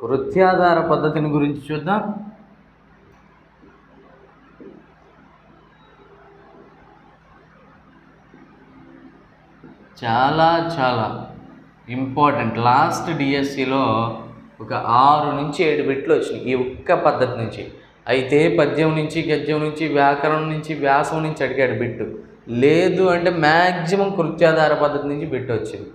కృత్యాధార పద్ధతిని గురించి చూద్దాం. చాలా చాలా ఇంపార్టెంట్ లాస్ట్ డిఎస్సిలో ఒక ఆరు నుంచి ఏడు బిట్లు వచ్చినాయి ఈ ఒక్క పద్ధతి నుంచి. అయితే పద్యం నుంచి గద్యం నుంచి వ్యాకరణం నుంచి వ్యాసం నుంచి అడిగాడు బిట్టు. లేదు అంటే మ్యాక్సిమం కృత్యాధార పద్ధతి నుంచి బిట్టు వచ్చింది.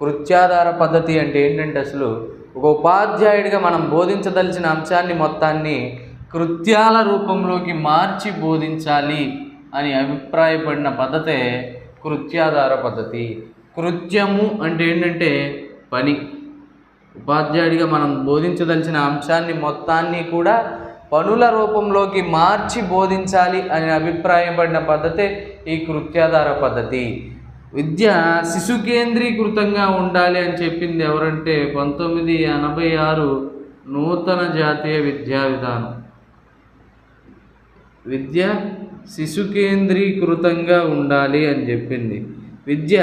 కృత్యాధార పద్ధతి అంటే ఏంటంటే అసలు ఒక ఉపాధ్యాయుడిగా మనం బోధించదలిచిన అంశాన్ని మొత్తాన్ని కృత్యాల రూపంలోకి మార్చి బోధించాలి అని అభిప్రాయపడిన పద్ధతే కృత్యాధార పద్ధతి. కృత్యము అంటే ఏంటంటే పని. ఉపాధ్యాయుడిగా మనం బోధించదలిచిన అంశాన్ని మొత్తాన్ని కూడా పనుల రూపంలోకి మార్చి బోధించాలి అని అభిప్రాయపడిన పద్ధతే ఈ కృత్యాధార పద్ధతి. విద్య శిశు కేంద్రీకృతంగా ఉండాలి అని చెప్పింది ఎవరంటే పంతొమ్మిది ఎనభై ఆరు నూతన జాతీయ విద్యా విధానం. విద్య శిశు కేంద్రీకృతంగా ఉండాలి అని చెప్పింది. విద్య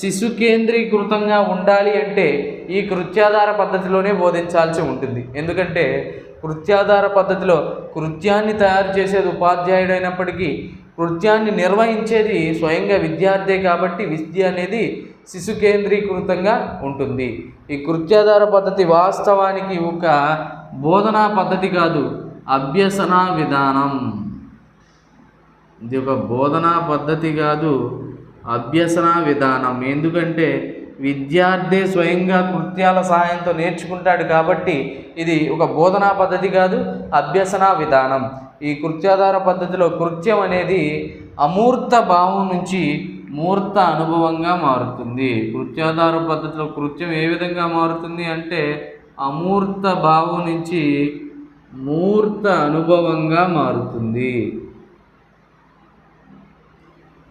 శిశు కేంద్రీకృతంగా ఉండాలి అంటే ఈ కృత్యాధార పద్ధతిలోనే బోధించాల్సి ఉంటుంది. ఎందుకంటే కృత్యాధార పద్ధతిలో కృత్యాన్ని తయారు చేసేది ఉపాధ్యాయుడు అయినప్పటికీ కృత్యాన్ని నిర్వహించేది స్వయంగా విద్యార్థే కాబట్టి విద్య అనేది శిశు కేంద్రీకృతంగా ఉంటుంది. ఈ కృత్యాధార పద్ధతి వాస్తవానికి ఒక బోధనా పద్ధతి కాదు అభ్యసన విధానం. ఇది ఒక బోధనా పద్ధతి కాదు అభ్యసన విధానం. ఎందుకంటే విద్యార్థి స్వయంగా కృత్యాల సహాయంతో నేర్చుకుంటాడు కాబట్టి ఇది ఒక బోధనా పద్ధతి కాదు అభ్యసన విధానం. ఈ కృత్యాధార పద్ధతిలో కృత్యం అనేది అమూర్త భావం నుంచి మూర్త అనుభవంగా మారుతుంది. కృత్యాధార పద్ధతిలో కృత్యం ఏ విధంగా మారుతుంది అంటే అమూర్త భావం నుంచి మూర్త అనుభవంగా మారుతుంది.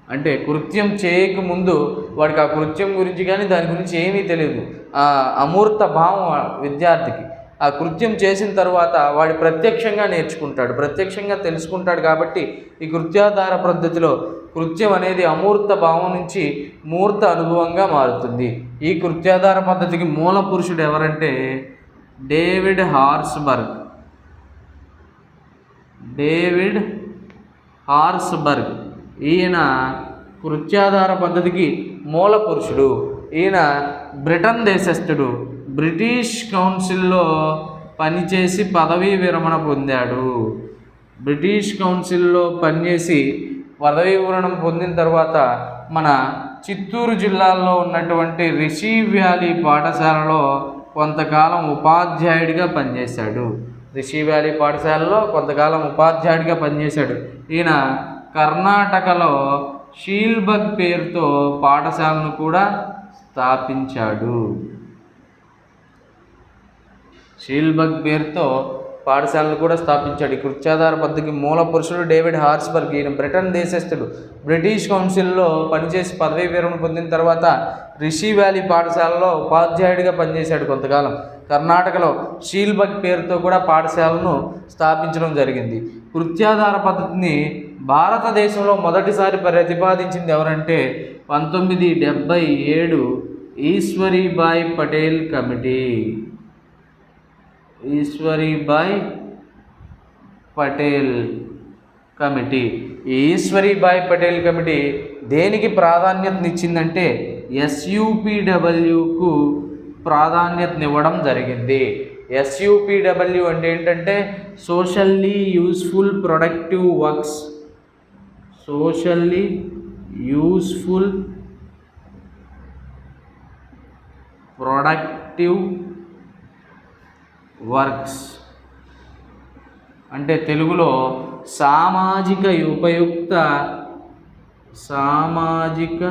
అంటే కృత్యం చేయకముందు వాడికి ఆ కృత్యం గురించి కానీ దాని గురించి ఏమీ తెలియదు. ఆ అమూర్త భావం విద్యార్థికి. ఆ కృత్యం చేసిన తర్వాత వాడు ప్రత్యక్షంగా నేర్చుకుంటాడు. ప్రత్యక్షంగా తెలుసుకుంటాడు కాబట్టి ఈ కృత్యాధార పద్ధతిలో కృత్యం అనేది అమూర్త భావం నుంచి మూర్త అనుభవంగా మారుతుంది. ఈ కృత్యాధార పద్ధతికి మూల పురుషుడు ఎవరంటే డేవిడ్ హార్స్బర్గ్. డేవిడ్ హార్స్బర్గ్. ఈయన కృత్యాధార పద్ధతికి మూల పురుషుడు. ఈయన బ్రిటన్ దేశస్థుడు. బ్రిటిష్ కౌన్సిల్లో పనిచేసి పదవీ విరమణ పొందాడు. బ్రిటిష్ కౌన్సిల్లో పనిచేసి పదవీ విరమణ పొందిన తర్వాత మన చిత్తూరు జిల్లాలో ఉన్నటువంటి రిషి వ్యాలీ పాఠశాలలో కొంతకాలం ఉపాధ్యాయుడిగా పనిచేశాడు. రిషి వ్యాలీ పాఠశాలలో కొంతకాలం ఉపాధ్యాయుడిగా పనిచేశాడు. ఈయన కర్ణాటకలో షీల్బగ్ పేరుతో పాఠశాలను కూడా స్థాపించాడు. షీల్బగ్ పేరుతో పాఠశాలను కూడా స్థాపించాడు. ఈ కృత్యాధార పద్ధతికి మూల పురుషుడు డేవిడ్ హార్స్బర్గ్. ఈయన బ్రిటన్ దేశస్థుడు. బ్రిటిష్ కౌన్సిల్లో పనిచేసి పదవీ విరమణ పొందిన తర్వాత రిషి వ్యాలీ పాఠశాలలో ఉపాధ్యాయుడిగా పనిచేశాడు కొంతకాలం. కర్ణాటకలో షీల్బగ్ పేరుతో కూడా పాఠశాలను స్థాపించడం జరిగింది. కృత్యాధార పద్ధతిని భారతదేశంలో మొదటిసారి ప్రతిపాదించింది ఎవరంటే పంతొమ్మిది డెబ్భై ఏడు ఈశ్వరీబాయ్ పటేల్ కమిటీ. ఈశ్వరీబాయ్ పటేల్ కమిటీ. ఈ ఈశ్వరీబాయ్ పటేల్ కమిటీ దేనికి ప్రాధాన్యతనిచ్చిందంటే ఎస్యూపిడబ్ల్యూకు ప్రాధాన్యతనివ్వడం జరిగింది. ఎస్యూపిడబ్ల్యూ అంటే ఏంటంటే socially useful productive works socially useful productive works అంటే తెలుగులో సామాజిక ఉపయుక్త సామాజిక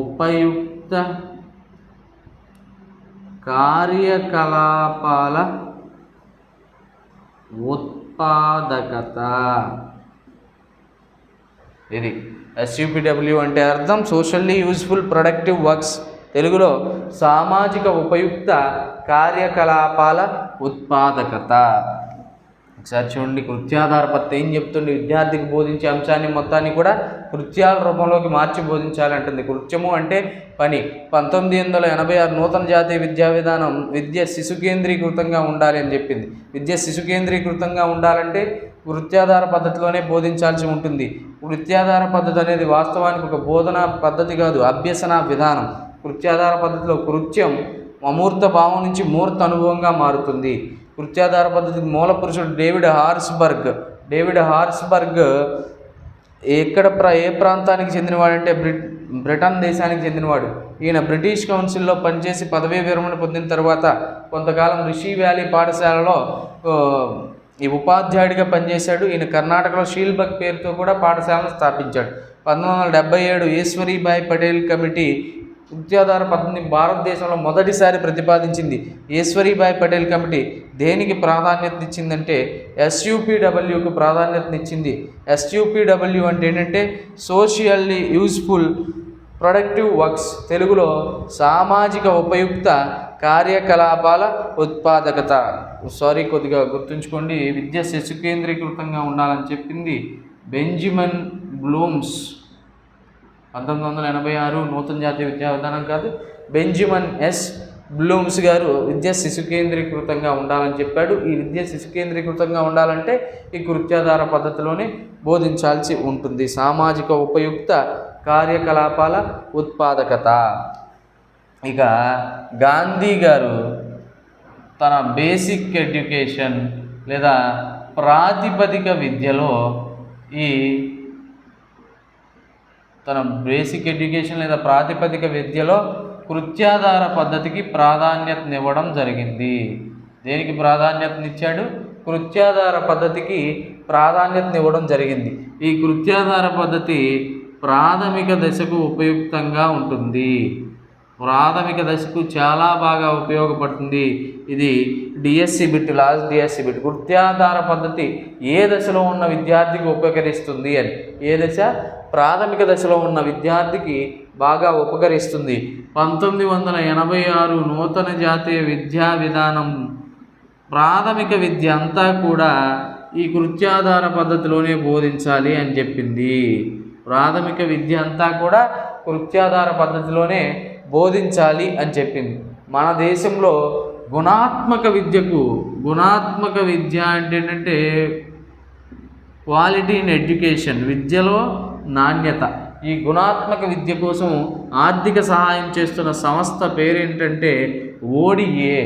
ఉపయుక్త కార్యకలాపాల ఉత్పాదకత. ఇది ఎస్యూపిడబ్ల్యూ అంటే అర్థం సోషల్లీ యూజ్ఫుల్ ప్రొడక్టివ్ వర్క్స్ తెలుగులో సామాజిక ఉపయుక్త కార్యకలాపాల ఉత్పాదకత. ఒకసారి చూడండి కృత్యాధారపత్తి. ఏం చెప్తుంది విద్యార్థికి బోధించే అంశాన్ని మొత్తాన్ని కూడా కృత్యాల రూపంలోకి మార్చి బోధించాలి అంటుంది. కృత్యము అంటే పని. పంతొమ్మిది వందల ఎనభై ఆరు నూతన జాతీయ విద్యా విధానం విద్య శిశు కేంద్రీకృతంగా ఉండాలి అని చెప్పింది. విద్య శిశు కేంద్రీకృతంగా ఉండాలంటే వృత్యాధార పద్ధతిలోనే బోధించాల్సి ఉంటుంది. వృత్యాధార పద్ధతి అనేది వాస్తవానికి ఒక బోధనా పద్ధతి కాదు అభ్యసన విధానం. కృత్యాధార పద్ధతిలో కృత్యం అమూర్త భావం నుంచి మూర్త అనుభవంగా మారుతుంది. కృత్యాధార పద్ధతికి మూల పురుషుడు డేవిడ్ హార్స్బర్గ్. డేవిడ్ హార్స్బర్గ్ ఎక్కడ ప్ర ఏ ప్రాంతానికి చెందినవాడంటే బ్రిట్ బ్రిటన్ దేశానికి చెందినవాడు. ఈయన బ్రిటిష్ కౌన్సిల్లో పనిచేసి పదవీ విరమణ పొందిన తర్వాత కొంతకాలం రిషి వ్యాలీ పాఠశాలలో ఈ ఉపాధ్యాయుడిగా పనిచేశాడు. ఈయన కర్ణాటకలో షీల్బక్ పేరుతో కూడా పాఠశాలను స్థాపించాడు. పంతొమ్మిది వందల డెబ్బై ఏడు ఈశ్వరీబాయి పటేల్ కమిటీ విద్యాధార పద్ధతిని భారతదేశంలో మొదటిసారి ప్రతిపాదించింది ఈశ్వరీభాయ్ పటేల్ కమిటీ. దేనికి ప్రాధాన్యతనిచ్చిందంటే ఎస్యూపీడబ్ల్యూకు ప్రాధాన్యతనిచ్చింది. ఎస్యూపీడబ్ల్యూ అంటే ఏంటంటే సోషియల్లీ యూజ్ఫుల్ ప్రొడక్టివ్ వర్క్స్. తెలుగులో సామాజిక ఉపయుక్త కార్యకలాపాల ఉత్పాదకత. సారీ కొద్దిగా గుర్తుంచుకోండి విద్య శిశు కేంద్రీకృతంగా ఉండాలని చెప్పింది బెంజిమన్ బ్లూమ్స్. పంతొమ్మిది వందల ఎనభై ఆరు నూతన జాతీయ విద్యా విధానం కాదు. Benjamin yes. బ్లూమ్స్ గారు విద్య శిశు కేంద్రీకృతంగా ఉండాలని చెప్పాడు. ఈ విద్య శిశు కేంద్రీకృతంగా ఉండాలంటే ఈ కృత్యాధార పద్ధతిలోనే బోధించాల్సి ఉంటుంది. సామాజిక ఉపయుక్త కార్యకలాపాల ఉత్పాదకత. ఇక గాంధీ గారు తన బేసిక్ ఎడ్యుకేషన్ లేదా ప్రాతిపదిక విద్యలో ఈ తన బేసిక్ ఎడ్యుకేషన్ లేదా ప్రాతిపదిక విద్యలో కృత్యాధార పద్ధతికి ప్రాధాన్యతనివ్వడం జరిగింది. దేనికి ప్రాధాన్యతనిచ్చాడు? కృత్యాధార పద్ధతికి ప్రాధాన్యతనివ్వడం జరిగింది. ఈ కృత్యాధార పద్ధతి ప్రాథమిక దశకు ఉపయుక్తంగా ఉంటుంది. ప్రాథమిక దశకు చాలా బాగా ఉపయోగపడుతుంది. ఇది DSC bit last DSC bit. కృత్యాధార పద్ధతి ఏ దశలో ఉన్న విద్యార్థికి ఉపకరిస్తుంది అని. ఏ దశ? ప్రాథమిక దశలో ఉన్న విద్యార్థికి బాగా ఉపకరిస్తుంది. పంతొమ్మిది వందల ఎనభై ఆరు నూతన జాతీయ విద్యా విధానం. ప్రాథమిక విద్య అంతా కూడా ఈ కృత్యాధార పద్ధతిలోనే బోధించాలి అని చెప్పింది. ప్రాథమిక విద్య అంతా కూడా కృత్యాధార పద్ధతిలోనే బోధించాలి అని చెప్పింది. మన దేశంలో గుణాత్మక విద్యకు గుణాత్మక విద్య అంటే ఏంటంటే క్వాలిటీ ఇన్ ఎడ్యుకేషన్ విద్యలో నాణ్యత. ఈ గుణాత్మక విద్య కోసం ఆర్థిక సహాయం చేస్తున్న సంస్థ పేరేంటంటే ఓడిఏ.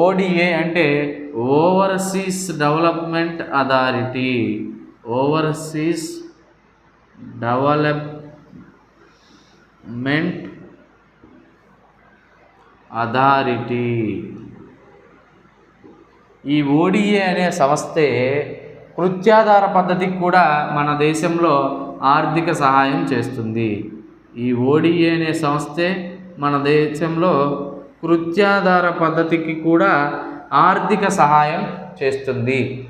ఓడిఏ అంటే overseas development authority. Overseas development authority. ఈ ఓడిఏ అనే సంస్థే కృత్యాధార పద్ధతికి కూడా మన దేశంలో ఆర్థిక సహాయం చేస్తుంది. ఈ ఓడిఏ అనే సంస్థే మన దేశంలో కృత్యాధార పద్ధతికి కూడా ఆర్థిక సహాయం చేస్తుంది.